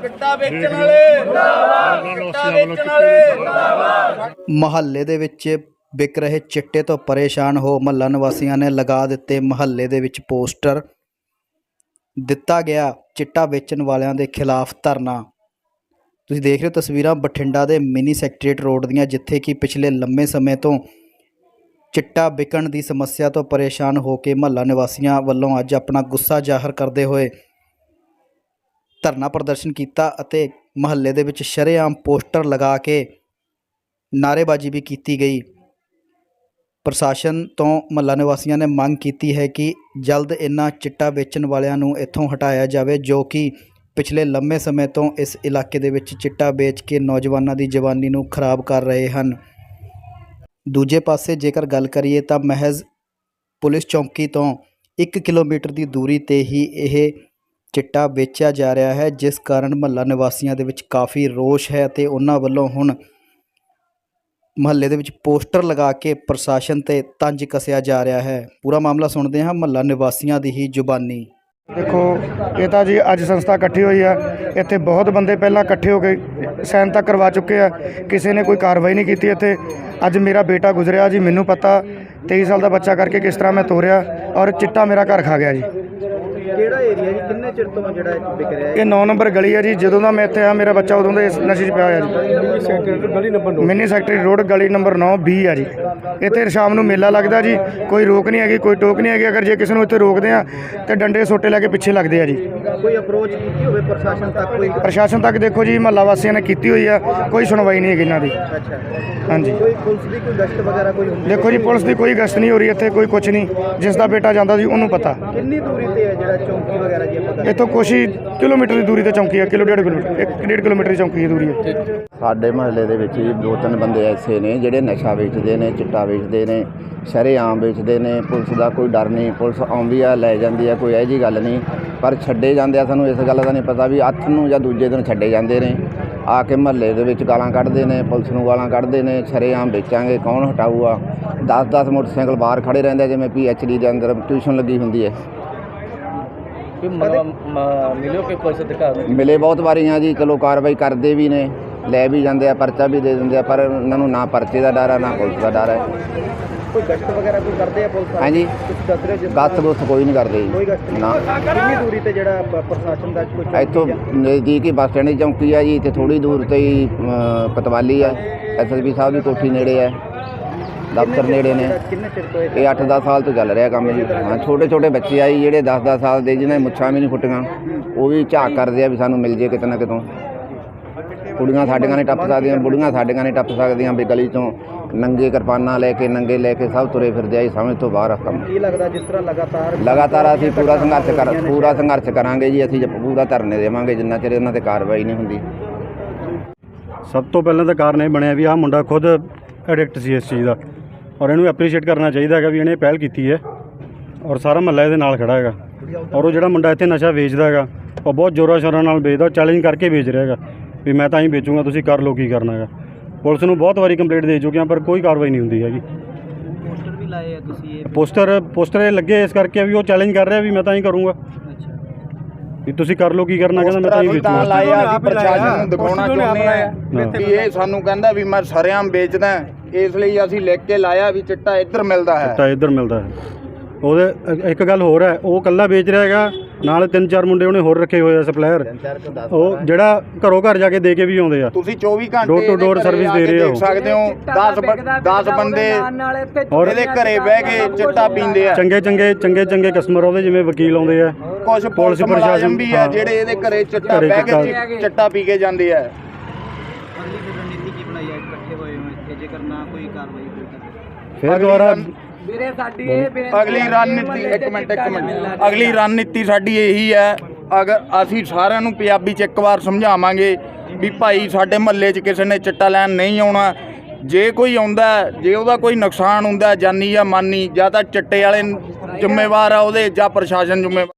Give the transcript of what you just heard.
ਵੇਚਣ ਵੇਚਣ ਵਾਲੇ। ਮਹੱਲੇ ਦੇ ਵਿੱਚ ਵਿਕ ਰਹੇ ਚਿੱਟੇ ਤੋਂ ਪਰੇਸ਼ਾਨ ਹੋ ਮਹੱਲਾ ਨਿਵਾਸੀਆਂ ਨੇ ਲਗਾ ਦਿੱਤੇ ਮਹੱਲੇ ਦੇ ਵਿੱਚ ਪੋਸਟਰ। ਦਿੱਤਾ ਗਿਆ ਚਿੱਟਾ ਵੇਚਣ ਵਾਲਿਆਂ ਦੇ ਖਿਲਾਫ ਧਰਨਾ। ਤੁਸੀਂ ਦੇਖ ਰਹੇ ਹੋ ਤਸਵੀਰਾਂ ਬਠਿੰਡਾ ਦੇ ਮਿਨੀ ਸੈਕਟਰੀਏਟ ਰੋਡ ਦੀਆਂ ਜਿੱਥੇ ਕਿ ਪਿਛਲੇ ਲੰਮੇ ਸਮੇਂ ਤੋਂ ਚਿੱਟਾ ਵਿਕਣ ਦੀ ਸਮੱਸਿਆ ਤੋਂ ਪਰੇਸ਼ਾਨ ਹੋ ਕੇ ਮਹੱਲਾ ਨਿਵਾਸੀਆਂ ਵੱਲੋਂ ਅੱਜ ਆਪਣਾ ਗੁੱਸਾ ਜ਼ਾਹਰ ਕਰਦੇ ਹੋਏ ਧਰਨਾ ਪ੍ਰਦਰਸ਼ਨ ਕੀਤਾ ਅਤੇ ਮਹੱਲੇ ਦੇ ਵਿੱਚ ਸ਼ਰੇਆਮ ਪੋਸਟਰ ਲਗਾ ਕੇ ਨਾਅਰੇਬਾਜ਼ੀ ਵੀ ਕੀਤੀ ਗਈ। ਪ੍ਰਸ਼ਾਸਨ ਤੋਂ ਮਹੱਲਾ ਨਿਵਾਸੀਆਂ ਨੇ ਮੰਗ ਕੀਤੀ ਹੈ ਕਿ ਜਲਦ ਇਹਨਾਂ ਚਿੱਟਾ ਵੇਚਣ ਵਾਲਿਆਂ ਨੂੰ ਇੱਥੋਂ ਹਟਾਇਆ ਜਾਵੇ, ਜੋ ਕਿ ਪਿਛਲੇ ਲੰਮੇ ਸਮੇਂ ਤੋਂ ਇਸ ਇਲਾਕੇ ਦੇ ਵਿੱਚ ਚਿੱਟਾ ਵੇਚ ਕੇ ਨੌਜਵਾਨਾਂ ਦੀ ਜਵਾਨੀ ਨੂੰ ਖਰਾਬ ਕਰ ਰਹੇ ਹਨ। ਦੂਜੇ ਪਾਸੇ ਜੇਕਰ ਗੱਲ ਕਰੀਏ ਤਾਂ ਮਹਿਜ਼ ਪੁਲਿਸ ਚੌਂਕੀ ਤੋਂ 1 ਕਿਲੋਮੀਟਰ ਦੀ ਦੂਰੀ ਤੇ ਹੀ ਇਹ ਚਿੱਟਾ ਵੇਚਿਆ ਜਾ ਰਿਹਾ ਹੈ, ਜਿਸ ਕਾਰਨ ਮਹੱਲਾ ਨਿਵਾਸੀਆਂ ਦੇ ਵਿੱਚ ਕਾਫੀ ਰੋਸ਼ ਹੈ ਅਤੇ ਉਹਨਾਂ ਵੱਲੋਂ ਹੁਣ ਮਹੱਲੇ ਦੇ ਵਿੱਚ ਪੋਸਟਰ ਲਗਾ ਕੇ ਪ੍ਰਸ਼ਾਸਨ ਤੇ ਤੰਜ ਕੱਸਿਆ ਜਾ ਰਿਹਾ ਹੈ। ਪੂਰਾ ਮਾਮਲਾ ਸੁਣਦੇ ਹਾਂ ਮਹੱਲਾ ਨਿਵਾਸੀਆਂ ਦੀ ਹੀ ਜ਼ੁਬਾਨੀ। ਦੇਖੋ, ਇਹ ਤਾਂ ਜੀ ਅੱਜ ਸੰਸਥਾ ਇਕੱਠੀ ਹੋਈ ਆ। ਇੱਥੇ ਬਹੁਤ ਬੰਦੇ ਪਹਿਲਾਂ ਇਕੱਠੇ ਹੋ ਕੇ ਸਾਈਨ ਤੱਕ ਕਰਵਾ ਚੁੱਕੇ ਆ। ਕਿਸੇ ਨੇ ਕੋਈ ਕਾਰਵਾਈ ਨਹੀਂ ਕੀਤੀ ਇੱਥੇ। ਅੱਜ ਮੇਰਾ ਬੇਟਾ ਗੁਜ਼ਰਿਆ ਜੀ, ਮੈਨੂੰ ਪਤਾ। 23 ਸਾਲ ਦਾ ਬੱਚਾ ਕਰਕੇ ਕਿਸ ਤਰ੍ਹਾਂ ਮੈਂ ਤੋਰਿਆ ਔਰ ਚਿੱਟਾ ਮੇਰਾ ਘਰ ਖਾ ਗਿਆ ਜੀ। ਕਿਹੜਾ ਏਰੀਆ ਜੀ? ਕਿੰਨੇ ਚਿਰ ਤੋਂ ਜਿਹੜਾ ਵਿਕ ਰਿਹਾ ਇਹ 9 ਨੰਬਰ ਗਲੀ ਹੈ ਜੀ ਜਦੋਂ ਦਾ ਮੈਂ ਇੱਥੇ ਆ ਮੇਰਾ ਬੱਚਾ ਉਦੋਂ ਦਾ ਇਸ ਨਸ਼ੇ 'ਚ ਪਿਆ ਹੋਇਆ ਜੀ। ਸੈਕਟਰ ਗਲੀ ਨੰਬਰ ਮਿੰਨੀ ਸੈਕਟਰੀ ਰੋਡ ਗਲੀ ਨੰਬਰ 9 B ਆ ਜੀ। ਇੱਥੇ ਸ਼ਾਮ ਨੂੰ ਮੇਲਾ ਲੱਗਦਾ ਜੀ ਕੋਈ ਰੋਕ ਨਹੀਂ ਹੈਗੀ ਕੋਈ ਟੋਕ ਨਹੀਂ ਹੈਗੀ। ਅਗਰ ਜੇ ਕਿਸੇ ਨੂੰ ਇੱਥੇ ਰੋਕਦੇ ਆ ਤੇ ਡੰਡੇ ਸੋਟੇ ਲੈ ਕੇ ਪਿੱਛੇ ਲੱਗਦੇ ਆ ਜੀ। ਕੋਈ ਅਪਰੋਚ ਕੀਤੀ ਹੋਵੇ ਪ੍ਰਸ਼ਾਸਨ ਤੱਕ? ਕੋਈ ਪ੍ਰਸ਼ਾਸਨ ਤੱਕ ਦੇਖੋ ਜੀ ਮਹੱਲਾ ਵਾਸੀਆਂ ਨੇ ਕੀਤੀ ਹੋਈ ਆ ਕੋਈ ਸੁਣਵਾਈ ਨਹੀਂ ਹੈਗੀ ਇਹਨਾਂ ਦੀ। ਅੱਛਾ। ਹਾਂਜੀ। ਕੋਈ ਪੁਲਿਸ ਦੀ ਕੋਈ ਗਸ਼ਤ ਵਗੈਰਾ ਕੋਈ ਹੁੰਦੀ ਦੇਖੋ ਜੀ ਪੁਲਿਸ ਦੀ ਕੋਈ ਗਸ਼ਤ ਨਹੀਂ ਹੋ ਰਹੀ ਇੱਥੇ ਕੋਈ ਕੁਝ ਨਹੀਂ। ਜਿਸ ਦਾ ਬੇਟਾ ਜਾਂਦਾ ਜੀ ਉਹਨੂੰ ਪਤਾ। ਕਿੰਨੀ ਦੂਰੀ ਤੇ ਹੈ ਜਿਹੜਾ ਚੌਂਕੀ ਵਗੈਰਾ ਜੀ ਆਪਾਂ ਇੱਥੋਂ ਕੁਛ ਹੀ ਕਿਲੋਮੀਟਰ ਦੀ ਦੂਰੀ ਤੇ ਚੌਂਕੀ ਹੈ ਕਿਲੋ ਡੇਢ ਕਿਲੋਮੀਟਰ ਇੱਕ ਡੇਢ ਕਿਲੋਮੀਟਰ ਦੀ ਚੌਂਕੀ ਦੀ ਦੂਰੀ ਹੈ ਸਾਡੇ ਮਹੱਲੇ ਦੇ ਵਿੱਚ ਜੀ ਦੋ ਤਿੰਨ ਬੰਦੇ ਐਸੇ ਨੇ ਜਿਹੜੇ ਨਸ਼ਾ ਵੇਚਦੇ ਨੇ ਚਿੱਟਾ ਵੇਚਦੇ ਨੇ ਸ਼ਰੇਆਮ ਵੇਚਦੇ ਨੇ ਪੁਲਿਸ ਦਾ ਕੋਈ ਡਰ ਨਹੀਂ ਪੁਲਿਸ ਆਉਂਦੀ ਆ ਲੈ ਜਾਂਦੀ ਆ ਕੋਈ ਇਹੋ ਜਿਹੀ ਗੱਲ ਨਹੀਂ। ਪਰ ਛੱਡੇ ਜਾਂਦੇ ਆ ਸਾਨੂੰ ਇਸ ਗੱਲ ਦਾ ਨਹੀਂ ਪਤਾ ਵੀ ਅੱਠ ਨੂੰ ਜਾਂ ਦੂਜੇ ਦਿਨ ਛੱਡੇ ਜਾਂਦੇ ਨੇ। ਆ ਕੇ ਮਹੱਲੇ ਦੇ ਵਿੱਚ ਗਾਲਾਂ ਕੱਢਦੇ ਨੇ ਪੁਲਿਸ ਨੂੰ ਗਾਲਾਂ ਕੱਢਦੇ ਨੇ ਸ਼ਰੇਆਮ ਵੇਚਾਂਗੇ ਕੌਣ ਹਟਾਊਗਾ? 10-10 ਮੋਟਰਸਾਈਕਲ ਬਾਹਰ ਖੜੇ ਰਹਿੰਦੇ ਜਿਵੇਂ ਪੀਐਚਡੀ ਦੇ ਅੰਦਰ ਟਿਊਸ਼ਨ ਲੱਗੀ ਹੁੰਦੀ ਹੈ। ਕੋਈ ਮਿਲਿਓ ਕਿ ਪੁਲਿਸ ਅਧਿਕਾਰੀ ਮਿਲੇ ਬਹੁਤ ਵਾਰੀਆਂ ਜੀ ਚਲੋ ਕਾਰਵਾਈ ਕਰਦੇ ਵੀ ਨੇ ਲੈ ਵੀ ਜਾਂਦੇ ਆ ਪਰਚਾ ਵੀ ਦੇ ਦਿੰਦੇ ਆ ਪਰ ਉਹਨਾਂ ਨੂੰ ਨਾ ਪਰਚੇ ਦਾ ਡਰ ਆ ਨਾ ਪੁਲਿਸ ਦਾ ਡਰ ਹੈ ਕੋਈ ਗਸ਼ਤ ਵਗੈਰਾ ਕੋਈ ਕਰਦੇ ਆ ਪੁਲਿਸ? ਹਾਂਜੀ। ਗੱਤ ਗੁੱਤ ਕੋਈ ਨਹੀਂ ਕਰਦੇ ਕੋਈ ਜੀ ਗਸ਼ਤ ਨਹੀਂ। ਨਾ। ਕਿੰਨੀ ਦੂਰੀ ਤੇ ਜਿਹੜਾ ਪ੍ਰਸ਼ਾਸਨ ਦਾ ਕੋਈ ਇੱਥੋਂ ਜਾਂ- ਨਜ਼ਦੀਕ ਹੀ ਬੱਸ ਸਟੈਂਡ ਦੀ ਚੌਂਕੀ ਆ ਜੀ ਤੇ ਥੋੜੀ ਦੂਰ ਤੇ ਹੀ ਪਤਵਾਲੀ ਆ। ਐਸਐਸਪੀ ਸਾਹਿਬ ਦੀ ਕੋਠੀ ਨੇੜੇ ਆ। ਦਫ਼ਤਰ ਨੇੜੇ ਨੇ। ਜਿਹੜਾ ਕਿੰਨੇ ਚਿਰ ਤੋਂ ਇਹ ਇਹ 8-10 ਸਾਲ ਤੋਂ ਚੱਲ ਰਿਹਾ ਕੰਮ ਜੀ ਹਾਂ ਛੋਟੇ ਛੋਟੇ ਬੱਚੇ ਆ ਜੀ ਜਿਹੜੇ 10-10 ਸਾਲ ਦੇ ਜਿਹਨਾਂ ਦੀ ਮੁੱਛਾਂ ਵੀ ਨਹੀਂ ਫੁੱਟੀਆਂ ਉਹ ਵੀ ਝਾਕ ਕਰਦੇ ਆ ਵੀ ਸਾਨੂੰ ਮਿਲ ਜੇ ਕਿਤੇ ਨਾ ਕਿਤੋਂ। ਕੁੜੀਆਂ ਸਾਡੀਆਂ ਨੇ ਟੱਪ ਸਕਦੀਆਂ ਬੁੜੀਆਂ ਸਾਡੀਆਂ ਨੇ ਟੱਪ ਸਕਦੀਆਂ ਵੀ ਗਲੀ ਤੋਂ ਨੰਗੇ ਕਿਰਪਾਨਾਂ ਲੈ ਕੇ ਨੰਗੇ ਲੈ ਕੇ ਸਭ ਤੁਰੇ ਫਿਰਦੇ ਆ ਜੀ ਸਮਝ ਤੋਂ ਬਾਹਰ ਆ ਕੰਮ। ਕੀ ਲੱਗਦਾ ਜਿਸ ਤਰ੍ਹਾਂ ਲਗਾਤਾਰ ਲਗਾਤਾਰ ਅਸੀਂ ਪੂਰਾ ਸੰਘਰਸ਼ ਕਰ ਪੂਰਾ ਸੰਘਰਸ਼ ਕਰਾਂਗੇ ਜੀ ਅਸੀਂ ਜ- ਪੂਰਾ ਧਰਨੇ ਦੇਵਾਂਗੇ ਜਿੰਨਾ ਚਿਰ ਇਹਨਾਂ ਤੇ ਕਾਰਵਾਈ ਨਹੀਂ ਹੁੰਦੀ। ਸਭ ਤੋਂ ਪਹਿਲਾਂ ਤਾਂ ਕਾਰਨ ਇਹ ਬਣਿਆ ਵੀ ਆਹ ਮੁੰਡਾ ਖੁਦ ਐਡਿਕਟ ਸੀ ਇਸ ਚੀਜ਼ ਦਾ। ਔਰ ਇਹਨੂੰ ਐਪਰੀਸ਼ੀਏਟ ਕਰਨਾ ਚਾਹੀਦਾ ਹੈਗਾ ਵੀ ਇਹਨੇ ਪਹਿਲ ਕੀਤੀ ਹੈ। ਔਰ ਸਾਰਾ ਮਹੱਲਾ ਇਹਦੇ ਨਾਲ ਖੜਾ ਹੈਗਾ। ਔਰ ਉਹ ਜਿਹੜਾ ਮੁੰਡਾ ਇੱਥੇ ਨਸ਼ਾ ਵੇਚਦਾ ਹੈਗਾ ਉਹ ਬਹੁਤ ਜ਼ੋਰਾਂ ਸ਼ੋਰਾਂ ਨਾਲ ਵੇਚਦਾ ਉਹ ਚੈਲੰਜ ਕਰਕੇ ਵੇਚ ਰਿਹਾ ਹੈਗਾ ਵੀ ਮੈਂ ਤਾਂ ਹੀ ਵੇਚੂੰਗਾ ਤੁਸੀਂ ਕਰ ਲਓ ਕੀ ਕਰਨਾ ਹੈਗਾ। ਪੁਲਿਸ ਨੂੰ ਬਹੁਤ ਵਾਰੀ ਕੰਪਲੇਂਟ ਦੇ ਚੁੱਕੇ ਹਾਂ ਪਰ ਕੋਈ ਕਾਰਵਾਈ ਨਹੀਂ ਹੁੰਦੀ ਹੈਗੀ। ਪੋਸਟਰ ਵੀ ਲਾਏ ਆ ਤੁਸੀਂ ਇਹ? ਪੋਸਟਰ ਪੋਸਟਰ ਇਹ ਲੱਗੇ ਇਸ ਕਰਕੇ ਵੀ ਉਹ ਚੈਲੰਜ ਕਰ ਰਿਹਾ ਵੀ ਮੈਂ ਤਾਂ ਹੀ ਕਰੂੰਗਾ। ਵੀ ਤੁਸੀਂ ਕਰ ਲਓ ਕੀ ਕਰਨਾ ਕਹਿੰਦਾ ਮੈਂ ਤਾਂ ਹੀ ਵੇਚੂੰਗਾ। ਲਾਏ ਆ ਅਸੀਂ ਪ੍ਰਸ਼ਾਸਨ ਨੂੰ ਦਿਖਾਉਣਾ ਚਾਹੁੰਦੇ ਆ। ਵੀ ਇਹ ਸਾਨੂੰ ਕਹਿੰਦਾ ਵੀ ਮੈਂ ਸਰਿਆਮ ਵੇਚਦਾ। ਇਸ ਲਈ ਅਸੀਂ ਲਿਖ ਕੇ ਲਾਇਆ ਵੀ ਚਿੱਟਾ ਇੱਧਰ ਮਿਲਦਾ ਹੈ। ਤਾਂ ਇੱਧਰ ਮਿਲਦਾ ਹੈ। ਉਹਦੇ ਇੱਕ ਗੱਲ ਹੋਰ ਹੈ ਉਹ ਕੱਲਾ ਵੇਚ ਰਿਹਾ ਹੈਗਾ ਨਾਲ ਤਿੰਨ ਚਾਰ ਮੁੰਡੇ ਉਹਨੇ ਹੋਰ ਰੱਖੇ ਹੋਏ ਆ ਸਪਲਾਇਰ। ਉਹ ਜਿਹੜਾ ਘਰੋਂ ਘਰ ਜਾ ਕੇ ਦੇ ਕੇ ਵੀ ਆਉਂਦੇ ਆ। ਤੁਸੀਂ 24 ਘੰਟੇ Door to ਇਹਦੇ door ਘਰੇ service ਆ ਦੇ ਕੇ ਰਹੇ ਆ ਦੇਖ। ਸਕਦੇ ਹੋ 10 10 ਬੰਦੇ ਔਰ ਇਹਦੇ ਘਰੇ ਬਹਿ ਕੇ ਚਿੱਟਾ ਪੀਂਦੇ ਆ। ਚੰਗੇ ਚੰਗੇ ਚੰਗੇ ਚੰਗੇ ਕਸਟਮਰ ਉਹਦੇ ਜਿਵੇਂ ਵਕੀਲ ਆਉਂਦੇ ਆ। ਕੁਝ ਪੁਲਿਸ ਪੁਲਿਸ ਪ੍ਰਸ਼ਾਸਨ ਮੁਲਾਜ਼ਮ ਵੀ ਆ ਹਾਂ। ਜਿਹੜੇ ਇਹਦੇ ਘਰੇ ਚਿੱਟਾ ਘਰੇ ਬਹਿ ਕੇ ਚਿੱਟਾ ਪੀ ਕੇ ਜਾਂਦੇ ਆ ਅਗਲੀ ਕੋਈ ਰਣਨੀਤੀ ਕੀ ਬਣਾਈ ਹੈ ਇਕੱਠੇ ਹੋਏ ਹੋ ਇੱਥੇ ਜੇਕਰ ਨਾ ਕੋਈ ਕਾਰਵਾਈ ਹੋਈ ਤਾਂ ਫਿਰ ਦੁਬਾਰਾ ਵੀਰੇ ਸਾਡੀ ਇਹ ਅਗਲੀ ਰਣਨੀਤੀ ਇੱਕ ਮਿੰਟ ਇੱਕ ਮਿੰਟ। ਅਗਲੀ ਰਣਨੀਤੀ ਸਾਡੀ ਇਹੀ ਹੈ ਅਗਰ ਅਸੀਂ ਸਾਰਿਆਂ ਨੂੰ ਪੰਜਾਬੀ ਚ ਇੱਕ ਵਾਰ ਸਮਝਾਵਾਂਗੇ ਵੀ ਭਾਈ ਸਾਡੇ ਮਹੱਲੇ 'ਚ ਕਿਸੇ ਨੇ ਚਿੱਟਾ ਲੈਣ ਨਹੀਂ ਆਉਣਾ ਜੇ ਕੋਈ ਆਉਂਦਾ ਹੈ, ਜੇ ਉਹਦਾ ਕੋਈ ਨੁਕਸਾਨ ਹੁੰਦਾ ਹੈ, ਜਾਨੀ ਜਾਂ ਮਾਨੀ ਜਾਂ ਤਾਂ ਚਿੱਟੇ ਵਾਲੇ ਜ਼ਿੰਮੇਵਾਰ ਆ ਉਹਦੇ ਜਾਂ ਪ੍ਰਸ਼ਾਸਨ ਜ਼ਿੰਮੇਵਾਰ।